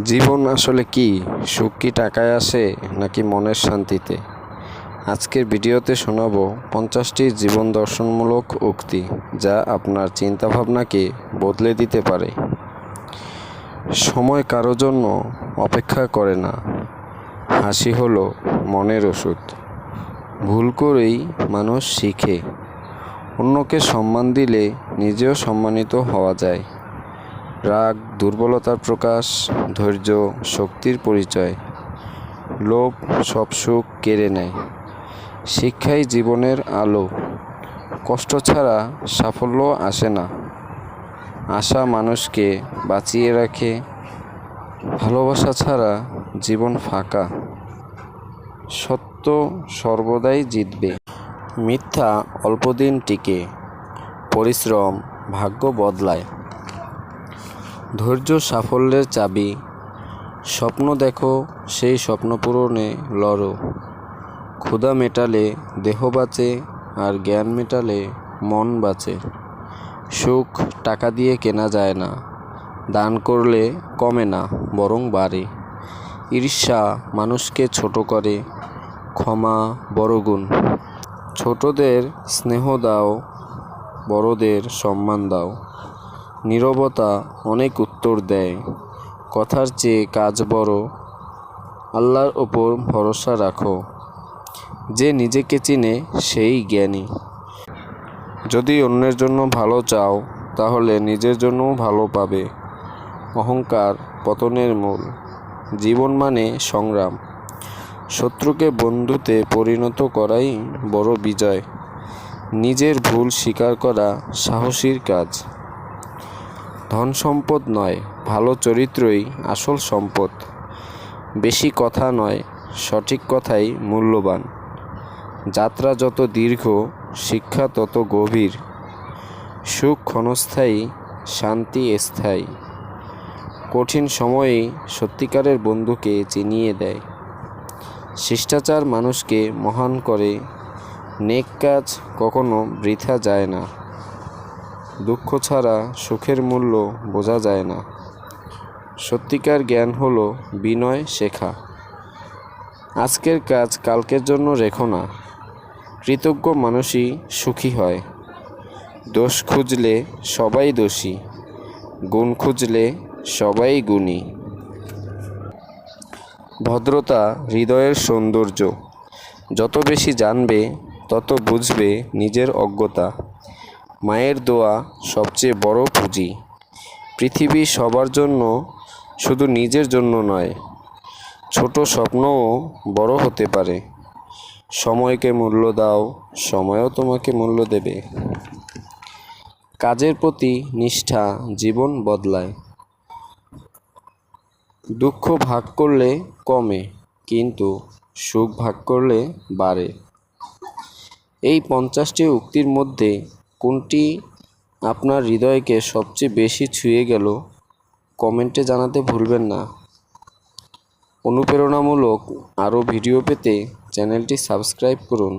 জীবন আসলে কি? সুখ কি টাকায় আসে নাকি মনের শান্তিতে? আজকের ভিডিওতে শোনাবো পঞ্চাশটি জীবন দর্শনমূলক উক্তি যা আপনার চিন্তাভাবনাকে বদলে দিতে পারে। সময় কারও জন্য অপেক্ষা করে না। হাসি হলো মনের ওষুধ। ভুল করেই মানুষ শিখে। অন্যকে সম্মান দিলে নিজেও সম্মানিত হওয়া যায়। রাগ, দুর্বলতার প্রকাশ, ধৈর্য, শক্তির পরিচয়। লোভ সব সুখ কেড়ে নেয়। শিক্ষাই জীবনের আলো। কষ্ট ছাড়া সাফল্য আসে না। আশা মানুষকে বাঁচিয়ে রাখে। ভালোবাসা ছাড়া জীবন ফাঁকা। সত্য সর্বদাই জিতবে। মিথ্যা অল্পদিন টিকে। পরিশ্রম ভাগ্য বদলায়। ধৈর্য সাফল্যের চাবি। স্বপ্ন দেখো, সেই স্বপ্ন পূরণে লড়ো। ক্ষুধা মেটালে দেহ বাঁচে, আর জ্ঞান মেটালে মন বাঁচে। সুখ টাকা দিয়ে কেনা যায় না, দান করলে কমে না, বরং বাড়ে। ঈর্ষা মানুষকে ছোট করে, ক্ষমা বড় গুণ। ছোটদের স্নেহ দাও, বড়দের সম্মান দাও। নীরবতা অনেক উত্তর দেয়। কথার চেয়ে কাজ বড়। আল্লাহর ওপর ভরসা রাখো। যে নিজেকে চিনে, সেই জ্ঞানী। যদি অন্যের জন্য ভালো চাও, তাহলে নিজের জন্যও ভালো পাবে। অহংকার পতনের মূল। জীবন মানে সংগ্রাম। শত্রুকে বন্ধুতে পরিণত করাই বড় বিজয়। নিজের ভুল স্বীকার করা সাহসীর কাজ। ধন সম্পদ নয়, ভালো চরিত্রই আসল সম্পদ। বেশি কথা নয়, সঠিক কথাই মূল্যবান। যাত্রা যত দীর্ঘ, শিক্ষা তত গভীর। সুখ ক্ষণস্থায়ী, শান্তি স্থায়ী। কঠিন সময়েই সত্যিকারের বন্ধুকে চিনিয়ে দেয়। শিষ্টাচার মানুষকে মহান করে। নেক কাজ কখনো বৃথা যায় না। দুঃখ ছাড়া সুখের মূল্য বোঝা যায় না। সত্যিকার জ্ঞান হলো বিনয় শেখা। আজকের কাজ কালকের জন্য রেখো না। কৃতজ্ঞ মানুষই সুখী হয়। দোষ খুঁজলে সবাই দোষী। গুণ খুঁজলে সবাই গুণী। ভদ্রতা হৃদয়ের সৌন্দর্য। যত বেশি জানবে, তত বুঝবে নিজের অজ্ঞতা। মায়ের দোয়া সবচেয়ে বড় পুঁজি। পৃথিবী সবার জন্য শুধু নিজের জন্য নয়, ছোট স্বপ্নও বড় হতে পারে। সময়কে মূল্য দাও, সময়ও তোমাকে মূল্য দেবে। কাজের প্রতি নিষ্ঠা জীবন বদলায়। দুঃখ ভাগ করলে কমে, কিন্তু সুখ ভাগ করলে বাড়ে। এই পঞ্চাশটি উক্তির মধ্যে কোনটি আপনার হৃদয়কে সবচেয়ে বেশি ছুঁয়ে গেল, কমেন্টে জানাতে ভুলবেন না। অনুপ্রেরণামূলক আরও ভিডিও পেতে চ্যানেলটি সাবস্ক্রাইব করুন।